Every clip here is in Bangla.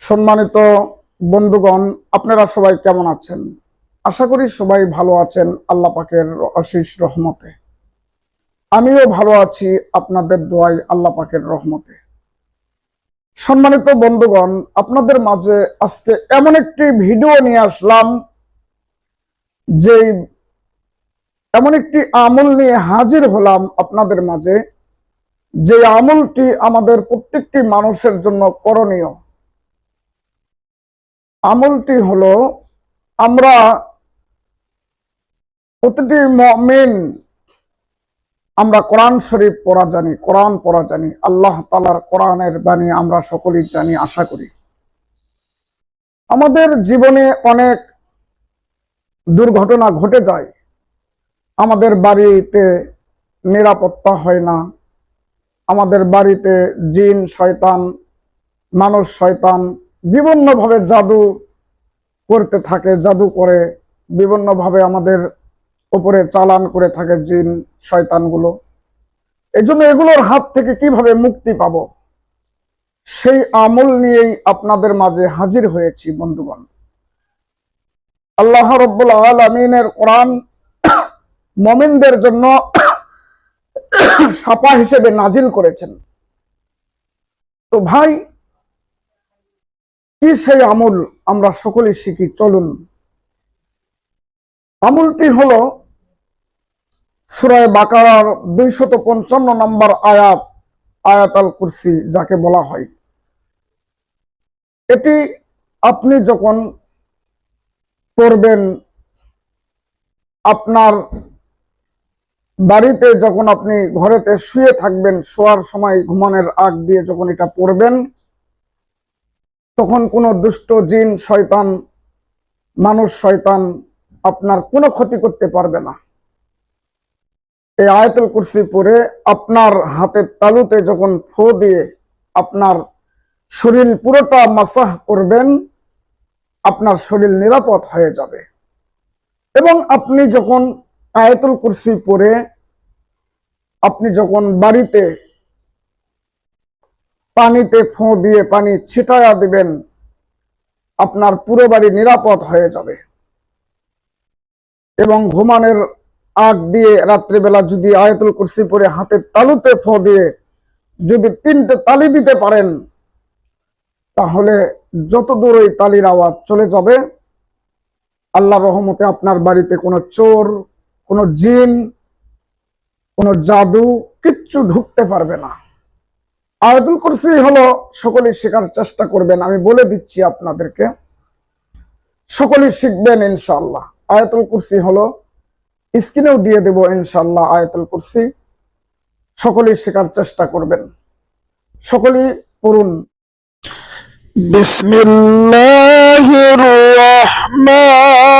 সম্মানিত বন্ধুগণ, আপনারা সবাই কেমন আছেন? আশা করি সবাই ভালো আছেন আল্লাহ পাকের রহমতে। আমিও ভালো আছি আপনাদের দোয়াই আল্লাহ পাকের রহমতে। সম্মানিত বন্ধুগণ, আপনাদের মাঝে আজকে এমন একটি ভিডিও নিয়ে আসলাম যে এমন একটি আমল নিয়ে হাজির হলাম আপনাদের মাঝে। যে আমলটি আমাদের প্রত্যেকটি মানুষের জন্য করণীয়। আমলটি হলো, আমরা প্রতিটি মমিন, আমরা কোরআন শরীফ পড়া জানি, কোরআন পড়া জানি, আল্লাহ তালার কোরআনের বাণী আমরা সকলেই জানি, আশা করি। আমাদের জীবনে অনেক দুর্ঘটনা ঘটে যায়। আমাদের বাড়িতে নিরাপত্তা হয় না আমাদের বাড়িতে জিন, শয়তান, মানুষ, শয়তান বিভিন্নভাবে জাদু করতে থাকে, জাদু করে, বিভিন্নভাবে আমাদের উপরে চালান করে থাকে জিন, শয়তানগুলো। এই জন্য এগুলোর হাত থেকে কীভাবে মুক্তি পাব? সেই আমল নিয়েই আপনাদের মাঝে হাজির হয়েছি, বন্ধুগণ। আল্লাহ রব্বুল আলমিনের কোরআন মমিনদের জন্য সাপা হিসেবে নাজিল করেছেন। তো ভাই, কি সেই আমল আমরা সকলে শিখি? চলুন। আমলটি হলো সুরায় বাকারার দুইশত পঞ্চান্ন নম্বর আয়াত আয়াত আল কুরসি, যাকে বলা হয়। এটি আপনি যখন পড়বেন, আপনার বাড়িতে যখন আপনি ঘরেতে শুয়ে থাকবেন, শোয়ার সময় ঘুমানোর আগ দিয়ে যখন এটা পড়বেন, তখন কোনো দুষ্ট জিন, শয়তান, মানুষ, শয়তান আপনার কোনো ক্ষতি করতে পারবে না। এই আয়তুল কুরসি পরে আপনার হাতের তালুতে যখন ফো দিয়ে আপনার শরীর পুরোটা মাসাহ করবেন, আপনার শরীর নিরাপদ হয়ে যাবে। এবং আপনি যখন আয়াতুল কুরসি পরে আপনি যখন বাড়িতে পানিতে ফোঁ দিয়ে পানি ছিটায়া দিবেন, আপনার পুরো বাড়ি নিরাপদ হয়ে যাবে। এবং ঘুমানোর আগ দিয়ে রাত্রিবেলা যদি আয়াতুল কুরসি পরে হাতে তালুতে ফোঁ দিয়ে যদি তিনটে তালি দিতে পারেন, তাহলে যত দূর ওই তালির আওয়াজ চলে যাবে আল্লাহ রহমতে আপনার বাড়িতে কোনো চোর কোনো জিন, কোনো জাদু কিচ্ছু ঢুকতে পারবে না। আয়াতুল কুরসি হলো সকলেই শেখার চেষ্টা করবেন, আমি বলে দিচ্ছি আপনাদেরকে। সকলেই শিখবেন ইনশাল্লাহ আয়াতুল কুরসি হলো, স্ক্রিনেও দিয়ে দেব ইনশাল্লাহ আয়াতুল কুরসি। সকলেই শেখার চেষ্টা করবেন। সকলেই পড়ুন। বিসমিল্লাহির রহমান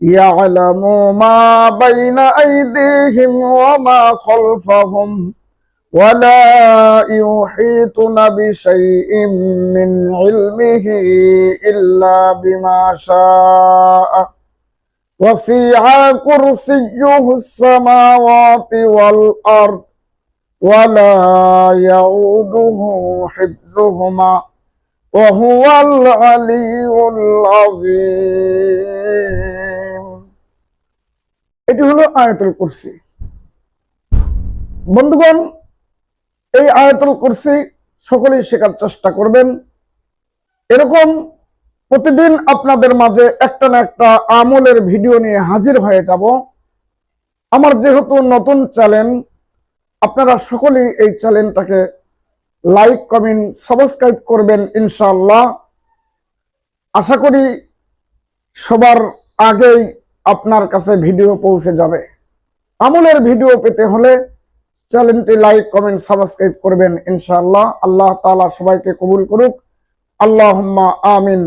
يعلم ما بين أيديهم وما خلفهم ولا يحيطون بشيء من علمه إلا بما شاء. وسع كرسيه السماوات والأرض ولا يعوده حفظهما وهو العلي العظيم. এটি হলো আয়াতুল কুরসি। বন্ধুগণ, এই আয়াতুল কুরসি সকলেই শেখার চেষ্টা করবেন। এরকম প্রতিদিন আপনাদের মাঝে একটা না একটা আমলের ভিডিও নিয়ে হাজির হয়ে যাব। আমার যেহেতু নতুন চ্যানেল, আপনারা সকলেই এই চ্যানেলটাকে লাইক, কমেন্ট, সাবস্ক্রাইব করবেন ইনশাল্লাহ আশা করি সবার আগেই আপনার কাছে ভিডিও পৌঁছে যাবে। আমলের ভিডিও পেতে হলে চ্যানেলটি লাইক, কমেন্ট, সাবস্ক্রাইব করবেন ইনশাআল্লাহ। আল্লাহ তাআলা সবাইকে কবুল করুক। আল্লাহুম্মা আমিন।